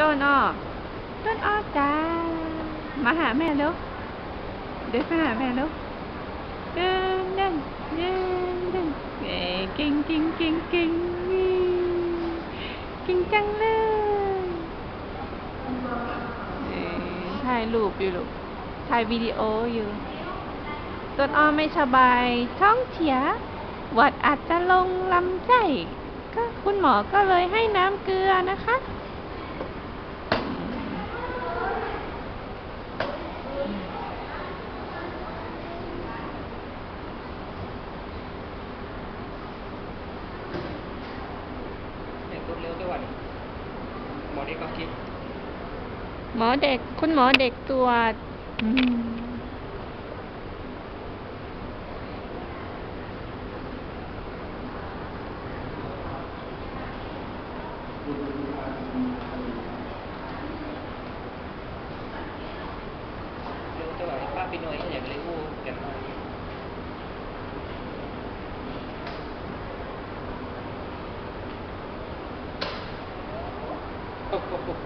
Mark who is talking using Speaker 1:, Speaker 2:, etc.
Speaker 1: ต้นอ้อต้นอ้อจ้า มาหาแม่แล้วเดินมาหาแม่แล้วเดินเดินเดินเดินเอ้ยเก่งเก่งเก่งเก่งเก่งจังเลยเอ้ยถ่ายรูปอยู่ลูกถ่ายวิดีโออยู่ ต้นอ้อไม่สบายท้องเสียหวัดอาจจะลงลำไส้ก็คุณหมอก็เลยให้น้ำเกลือนะคะ
Speaker 2: เด็กรถเร็วด้วยวัน หมอนี่ก็คิด
Speaker 1: หมอเด็ก คุณหมอเด็กตรวจอืม
Speaker 2: เร็วด้วยป้าปีน้อยอย่างเลยอู้กันมา โอ้โห